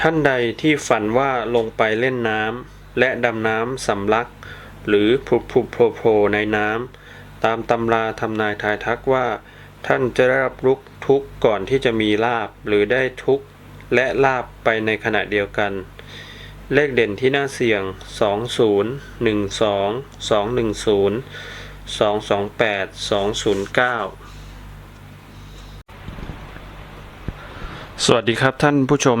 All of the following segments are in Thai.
ท่านใดที่ฝันว่าลงไปเล่นน้ำและดำน้ำสำลัก หรือพลุพลุโผล่โผล่ในน้ำตามตำราทำนายทายทักว่า ท่านจะได้รับรุกทุกข์ก่อนที่จะมีลาบหรือได้ทุกข์และลาบไปในขณะเดียวกัน เลขเด่นที่น่าเสี่ยง 20 12 210 228 209สวัสดีครับท่านผู้ชม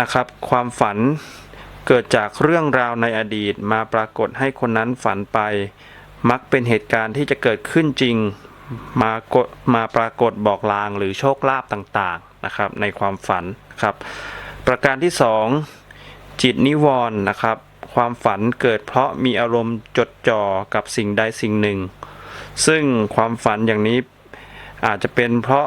นะครับ ความฝันเกิดจากเรื่องราวในอดีตมาปรากฏให้คนนั้นฝันไป มักเป็นเหตุการณ์ที่จะเกิดขึ้นจริง มากดมาปรากฏบอกลางหรือโชคลาภต่างๆนะครับ ในความฝันครับ ประการที่ 2 จิตนิวรณ์นะครับ ความฝันเกิดเพราะมีอารมณ์จดจ่อกับสิ่งใดสิ่งหนึ่ง ซึ่งความฝันอย่างนี้อาจจะเป็นเพราะ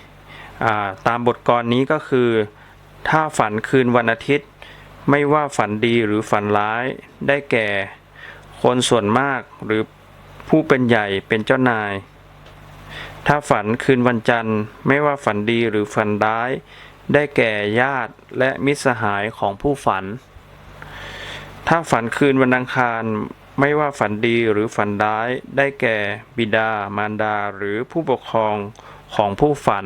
ตามบทกลนี้ก็คือ ถ้าฝันคืนวันอาทิตย์ ไม่ว่าฝันดีหรือฝันร้ายได้แก่ คนส่วนมากหรือผู้เป็นใหญ่เป็นเจ้านาย ถ้าฝันคืนวันจันทร์ ไม่ว่าฝันดีหรือฝันร้าย ได้แก่ญาติและมิตรสหายของผู้ฝัน ถ้าฝันคืนวันอังคารไม่ว่าฝันดีหรือฝันร้าย ได้แก่บิดามารดาหรือผู้ปกครองของผู้ฝัน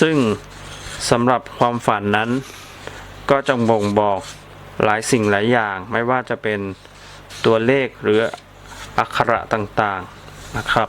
ซึ่งสำหรับความฝันนั้น ก็จะบ่งบอกหลายสิ่งหลายอย่าง ไม่ว่าจะเป็นตัวเลขหรืออักขระต่างๆนะครับ